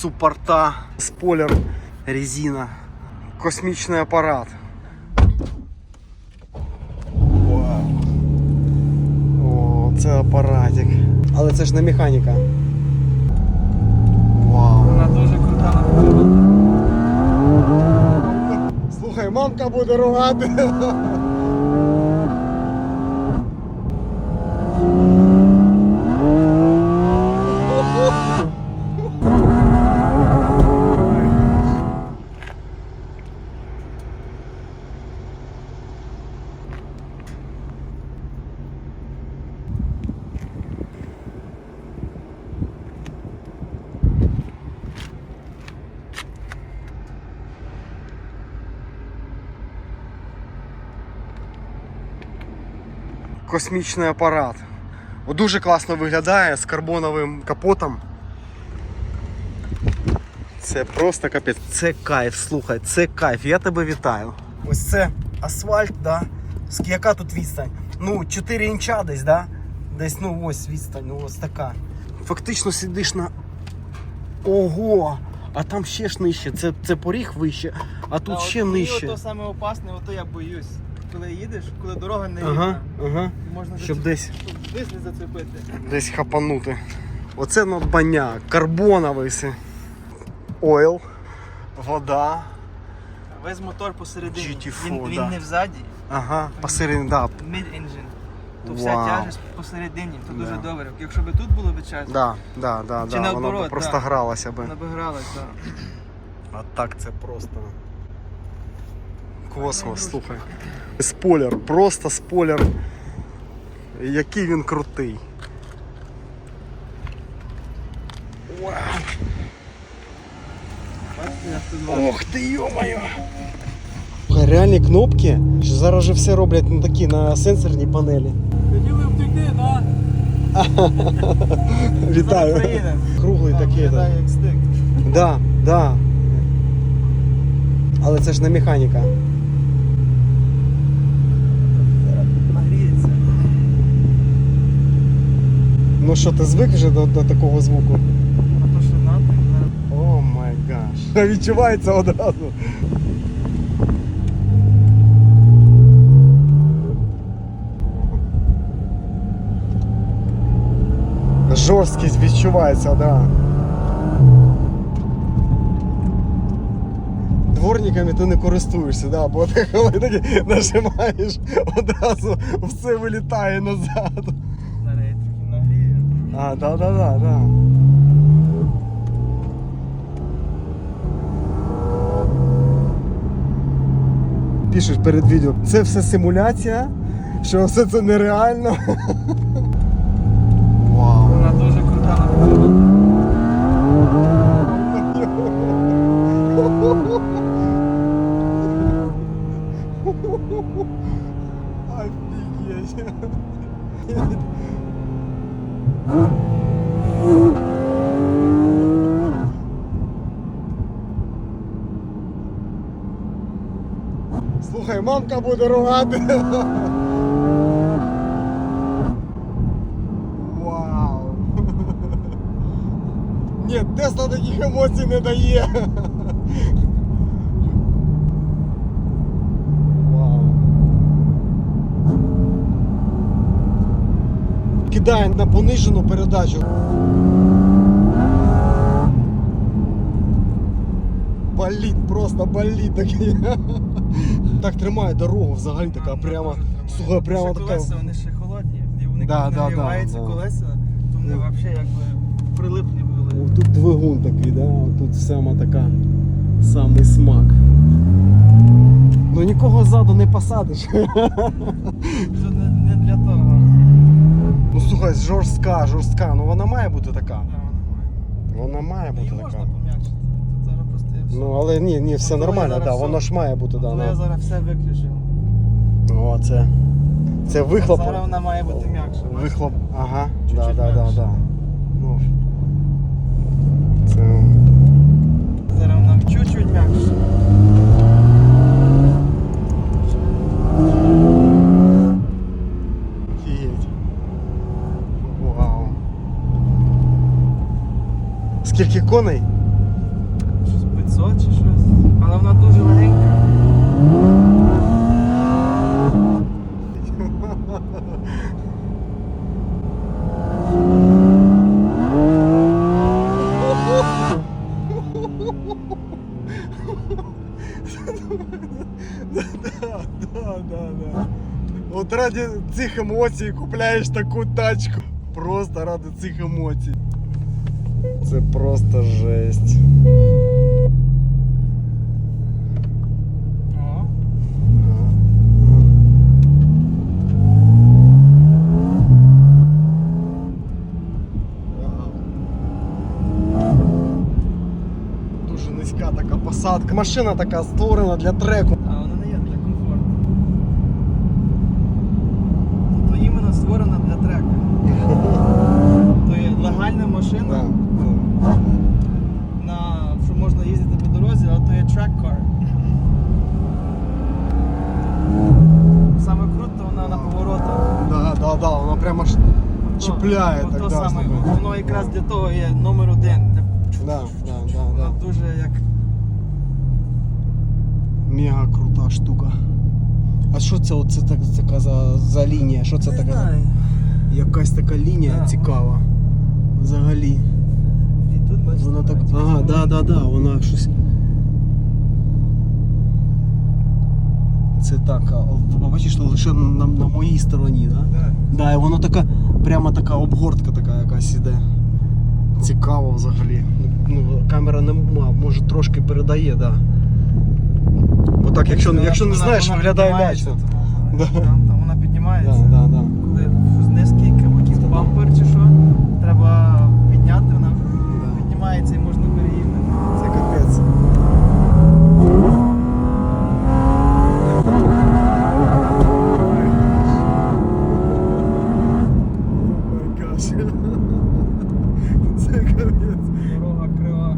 суппорта, спойлер, резина, космічний апарат. О, це апаратик. Але це ж не механіка. Вау. Вона дуже крута. Слухай, мамка буде ругати. Космічний апарат. О, Дуже класно виглядає з карбоновим капотом. Це просто капець. Це кайф, слухай, це кайф. Я тебе вітаю. Ось це асфальт, да? Яка тут відстань? Ну, 4 інча десь, да? Десь, ну ось відстань, ну ось така. Фактично сидиш на. Ого! А там ще ж нижче. Це, це поріг вище, а тут А ще от нижче. Ото саме опасне, ото я боюсь. Коли їдеш, коли дорога не Ага, рівна, ага. і можна Щоб зацеп- десь щоб десь не зацепити. десь хапанути. Оце надбання, карбоновий. си. Ойл, вода. Весь мотор посередині. GT4, він, він да. не взаді, Ага, посередині, да. mid-engine. То вся Вау. тяжесть посередині, то дуже Да. добре. Якщо б тут було б час, Да, да, да, Чи да. Воно наоборот, б просто да. гралося би. вона б гралась, так. А так це просто. Космос, слухай. Спойлер, просто спойлер. Який він крутий. Вау. Ох ти йо-моє! Реальні кнопки, що зараз же все роблять на такі на сенсорній панелі. Хотіли втекти, так? Вітаю. Круглий такий. да. Виглядає. Да, да. Але це ж не механіка. Ну що, ти звик вже до, до такого звуку? А то що надо, зараз О май гаш. Відчувається одразу. Жорсткість відчувається, да. Дворниками ти не користуєшся, да, бо ти коли таки нажимаєш, одразу все вилітає назад. зараз я трохи нагрію. А, да, да, да, да. Пишеш перед відео. Це все симуляція, що все це нереально. Вау. Вона дуже крута. Офігеть. Слухай, мамка буде ругати. Вау. Ні, Тесла таких емоцій не дає. Вау. Кидає на понижену передачу. Боліт, просто боліт такий. Так тримає дорогу взагалі така прямо. дуже тримає. Слухай, прямо така. колеса, вони ще холодні. І вони Да, да, да, нагріваються да. колеса, то вони Ну. взагалі якби прилипні були. О, Тут двигун такий, да? тут сама така самий смак. Ну нікого ззаду не посадиш. Це не, не для того. Ну слухай, жорстка, жорстка, ну вона має бути така. Вона має. Її бути можна така. пом'якшити. Тут зараз просто я все. Ну але ні, ні, все От нормально, зараз да, все- воно ж має бути, да. Коли я зараз все виключив. О, це. Це вихлоп. Зараз вона має бути м'якша. Вихлоп. Ага, Чуть-чуть да, да, да, м'якше. да. Ну. Це. Зараз вона чуть-чуть м'якша. Офігеть. Вау. Скільки коней? 500 чи щось. Але вона дуже легенька. Да. От ради цих емоцій купляєш таку тачку. Просто ради цих емоцій. Це просто жесть. Дуже низька така посадка. Машина така створена для треку. То є track car. Саме круто вона на поворотах. Да, да, да, вона прямо ж чіпляє Ото так. Да, саме, слухай. воно якраз для того є номер один. Для- Да, да, да, Вона да. дуже як. Мега крута штука. А що це оце так, така за, за лінія? Що це Не така? знаю. Якась така лінія Да, цікава. Взагалі. І тут бачите. Вона так. Ага, да, да, да, вона щось. Це так, а, бачиш, що лише на, на моїй стороні, да? Да. Да, і воно така, прямо така обгортка така якась іде. Цікаво взагалі. Ну, камера не може трошки передає, да. Бо так, якщо, якщо не знаєш, виглядає лячно. Да. Там, там вона Да, піднімається. да, да. Коли щось низький, або якийсь бампер чи що, треба підняти, вона піднімається і можна переїхати. Це капець. Це капець. Дорога крива.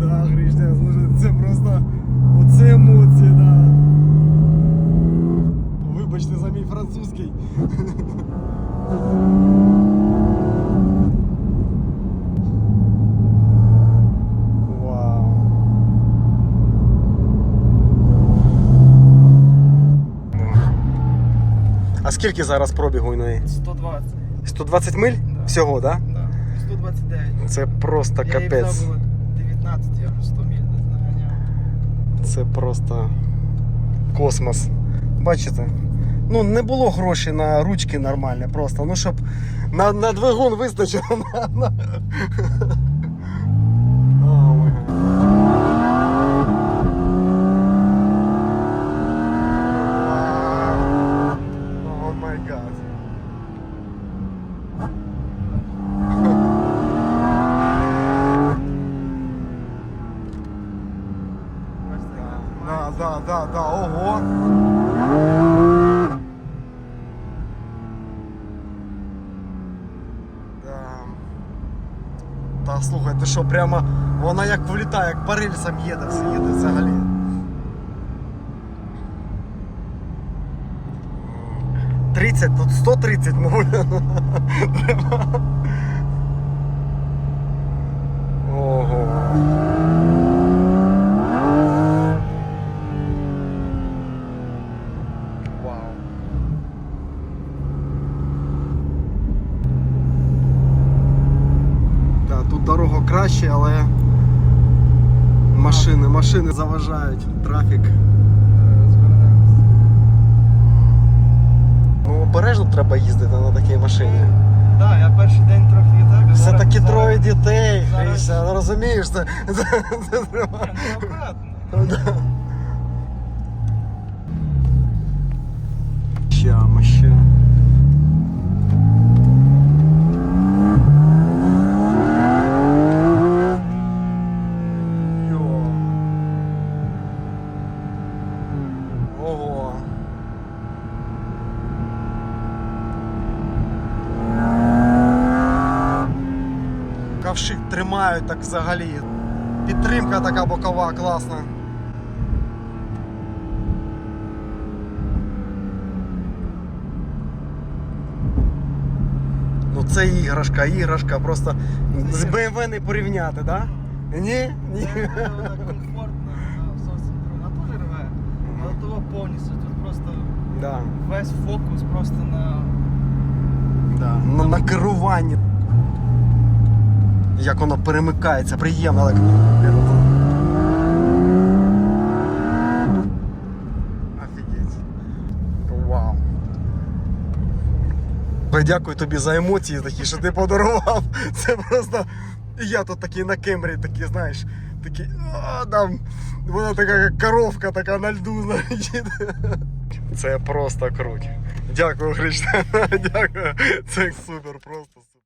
Да, Гришня, слушай, це просто оце емоції, да. Вибачте за мій французький. Вау. А скільки зараз пробігу у неї? 120. 120 миль? Да. Всього, так? Да? Да. 129. Це просто Я капець. було 19, я вже 100 міль десь наганяв. Це просто космос. Бачите? Ну, не було грошей на ручки нормальні просто. Ну, щоб на, на двигун вистачило. На, на... О, май гад. Вау. О май гад. Бачите, як Да, піднімається. да, да, да, ого. Да. Та слухай, ти що, прямо вона як влітає, як по рельсам їде, все їде взагалі. Тридцять, тут 130, мабуть. Ого. Вау. Да, тут дорога краще, але машини, машини заважають трафік. Ну, обережно треба їздити на такій машині. Так, я перший день трохи так. а Все зараз- таки зараз- троє дітей, зараз- Гріша, ну, розумієш, це, це, це треба. Ні, ну, Ковшик тримають так взагалі. Підтримка така бокова, класна. Ну це іграшка, іграшка, просто з BMW не порівняти, да? Ні? Ні. Це вона зовсім. Вона теж рве, але того повністю. Тут просто Да. весь фокус просто на. Да. На, на керуванні. Як воно перемикається, приємно, але. Вау. Дякую тобі за емоції такі, що ти подарував. Це просто. Я тут такий на кемері, такий, знаєш, такий. А, там, вона така як коровка, така на льду, знаєш. Це просто круть. Дякую, Христина. Дякую. Це супер, просто супер.